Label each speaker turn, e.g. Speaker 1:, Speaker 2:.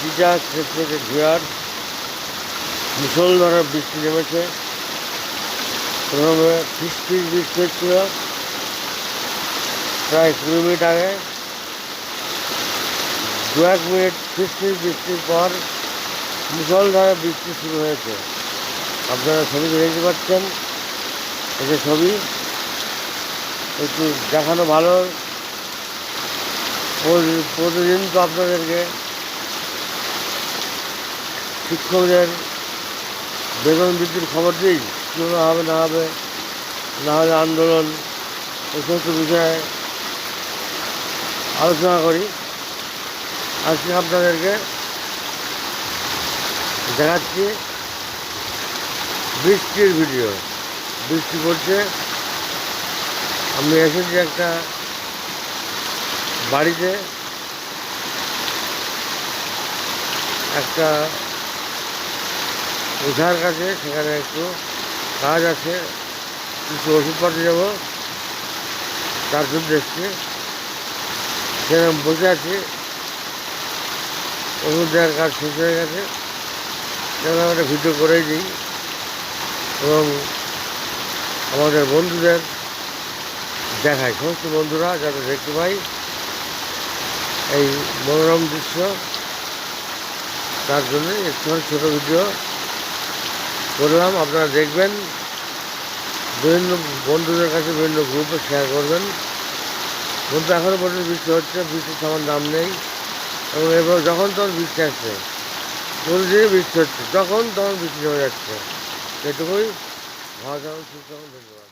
Speaker 1: প্রতিটা ক্ষেত্রে ঘেরার মুসলধারা বৃষ্টি নেমেছে। প্রথমে ফিস বৃষ্টি হচ্ছিল প্রায় কুড়ি মিনিট আগে। দু এক মিনিট ফিস বৃষ্টির পর মুসলধারে বৃষ্টি শুরু হয়েছে। আপনারা ছবি দেখতে পাচ্ছেন। যে ছবি, একটু দেখানো ভালো। প্রতিদিন তো আপনাদেরকে শিক্ষকদের বেতন বৃদ্ধির খবর দিই কী হবে, না হবে, না হলে আন্দোলন, এই সমস্ত বিষয়ে আলোচনা করি। আজকে আপনাদেরকে দেখাচ্ছি বৃষ্টির ভিডিও। বৃষ্টি পড়ছে। আমি এসেছি একটা বাড়িতে। একটা ওঝার কাছে, সেখানে একটু কাজ আছে, কিছু ওষুধপাতি যাব তার জন্য এসছি সেরকম বসে আছি। ওষুধ দেওয়ার কাজ শেষ হয়ে গেছে। সেখানে আমরা ভিডিও করেই দিই। এবং আমাদের বন্ধুদের দেখাই। সমস্ত বন্ধুরা যাতে দেখতে পাই এই মনোরম দৃশ্য। তার জন্য একটু ছোটো ভিডিও। করলাম আপনারা দেখবেন, বিভিন্ন বন্ধুদের কাছে বিভিন্ন গ্রুপে শেয়ার করবেন। বন্ধু এখনও পর্যন্ত বৃষ্টি হচ্ছে, বৃষ্টির সমান দাম নেই। এবং এবার যখন তখন বৃষ্টি আসছে প্রতিদিনই বৃষ্টি হচ্ছে, যখন তখন বৃষ্টি হয়ে যাচ্ছে। সেটুকুই ভালো থাকুন, সুস্থ থাকুন, ধন্যবাদ।